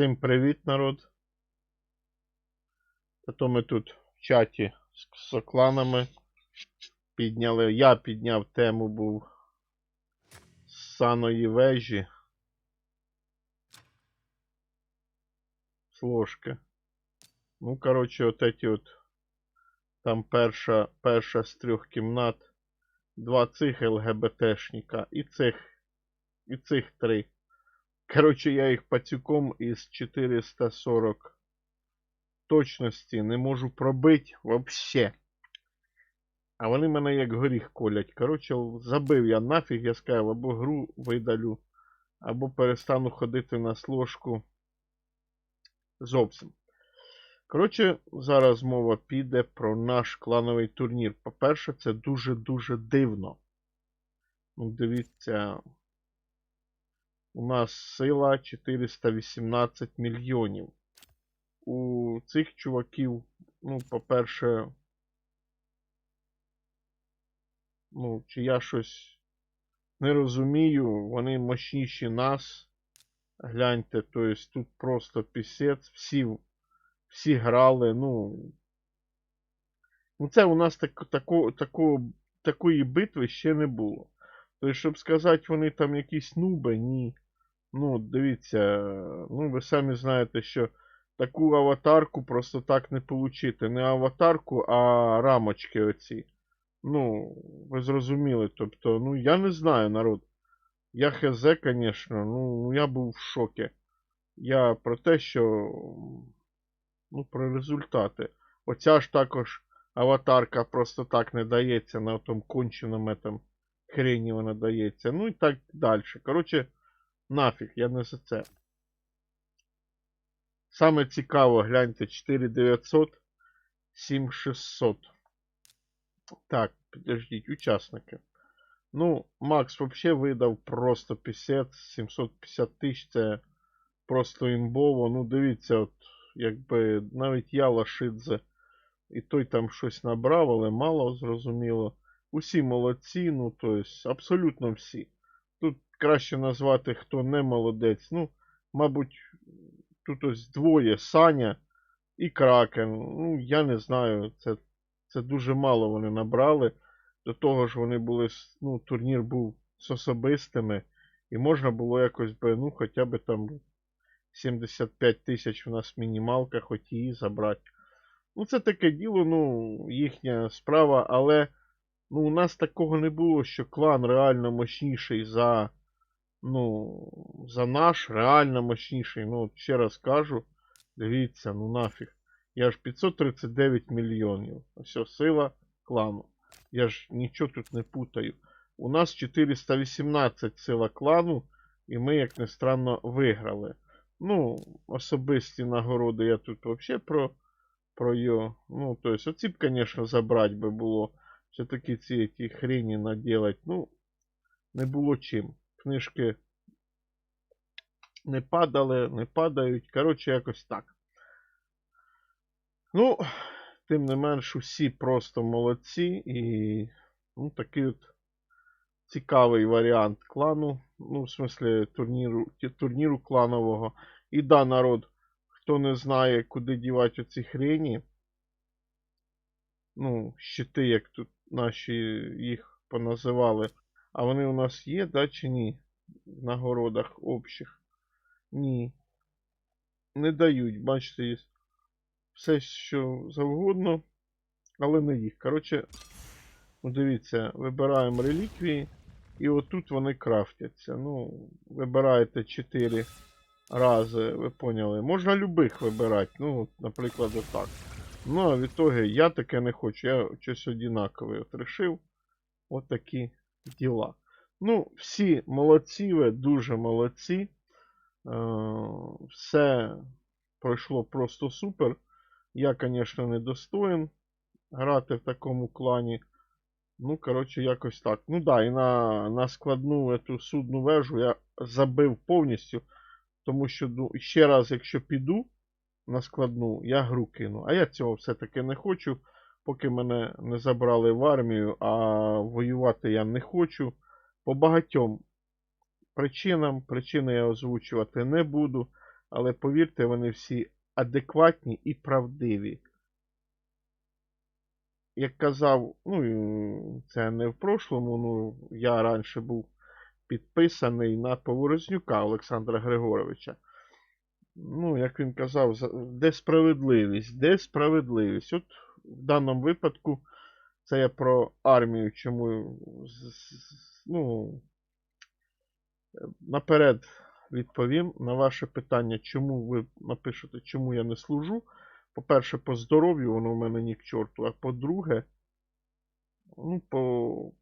Всім привіт, народ. А то ми тут в чаті з сокланами підняли. Я підняв тему був з саної вежі. З ложки. Ну, коротше, от эти от. Там перша, перша з трьох кімнат. Два цих ЛГБТшника і цих. І цих три. Коротше, я їх пацюком із 440 точності не можу пробити вообще. А вони мене як горіх колять. Коротше, забив я нафіг, я сказав, або гру видалю, або перестану ходити на сложку зовсім. Коротше, зараз мова піде про наш клановий турнір. По-перше, це дуже-дуже дивно. Ну, дивіться, у нас сила 418 мільйонів. У цих чуваків, ну, по-перше, ну, чи я щось не розумію, вони мощніші нас. Гляньте, то есть тут просто пісець, всі, всі грали, ну. Ну, це у нас так, тако, тако, такої битви ще не було. Тобто, щоб сказати, вони там якісь нуби, ні. Ну, дивіться, ну ви самі знаєте, що таку аватарку просто так не получити. Не аватарку, а рамочки оці. Ну, ви зрозуміли. Тобто, ну я не знаю, народ. Я хз, звісно, ну я був в шокі. Я про те, що. Ну, про результати. Оця ж також аватарка просто так не дається на тому конченому этом хрені вона дається. Ну і так далі. Коротше, нафіг, я не за це. Саме цікаво, гляньте, 4900, 7600. Так, підождіть, учасники. Ну, Макс взагалі видав просто 50, 750 тисяч, це просто імбово. Ну, дивіться, от, якби навіть я Лашидзе і той там щось набрав, але мало зрозуміло. Усі молодці, ну, тобто, абсолютно всі. Тут краще назвати, хто не молодець. Ну, мабуть, тут ось двоє Саня і Кракен. Ну, я не знаю, це це дуже мало вони набрали. До того ж, вони були, ну, турнір був з особистими. І можна було якось би, ну, хоча б там 75 тисяч у нас мінімалка, хоч її забрати. Ну, це таке діло, ну, їхня справа, але ну, у нас такого не було, що клан реально мощніший за. Ну, за наш реально мощніший. Ну, ще раз кажу. Дивіться, ну нафіг. Я ж 539 мільйонів. Ось сила клану. Я ж нічого тут не путаю. У нас 418 сила клану, і ми, як не странно, виграли. Ну, особисті нагороди я тут взагалі про про його. Ну, то есть, оці б, звісно, забрати би було. Все-таки ці ті хрені наделать. Ну, не було чим. Книжки не падали, не падають. Коротше, якось так. Ну, тим не менш, усі просто молодці. І ну, такий от цікавий варіант клану. Ну, в смислі, турніру, турніру кланового. І да, народ, хто не знає, куди дівати оці хрені. Ну, щити, як тут наші їх поназивали. А вони у нас є, да, чи ні? В нагородах общих. Ні. Не дають, бачите, є все, що завгодно, але не їх. Коротше, ну дивіться, вибираємо реліквії. І отут вони крафтяться. Ну, вибираєте 4 рази, ви поняли. Можна любих вибирати. Ну, наприклад, отак. Ну, а в ітогі я таке не хочу. Я щось одинакове от решив. От діла. Ну, всі молодці, ви дуже молодці. Е, все пройшло просто супер. Я, звісно, не достоин грати в такому клані. Ну, коротше, якось так. Ну да, і на на складну эту судну вежу я забив повністю. Тому що ну, ще раз, якщо піду на складну, я гру кину. А я цього все-таки не хочу, поки мене не забрали в армію, а воювати я не хочу. По багатьом причинам, причини я озвучувати не буду. Але повірте, вони всі адекватні і правдиві. Як казав, ну, це не в прошлому, ну, я раніше був підписаний на Поворознюка Олександра Григоровича. Ну, як він казав, де справедливість, де справедливість. От в даному випадку це я про армію, чому ну, наперед відповім на ваше питання, чому ви напишете, чому я не служу. По-перше, по здоров'ю воно в мене ні к чорту, а по-друге, ну, по,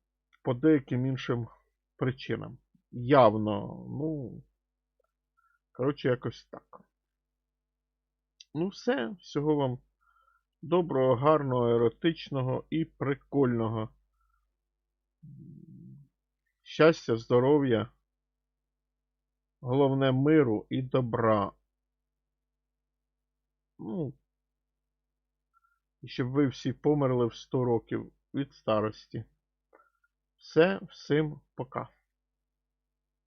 по деяким іншим причинам. Явно, ну, коротше, якось так. Ну, все. Всього вам доброго, гарного, еротичного і прикольного. Щастя, здоров'я. Головне миру і добра. Ну, і щоб ви всі померли в 100 років від старості. Все, всім пока.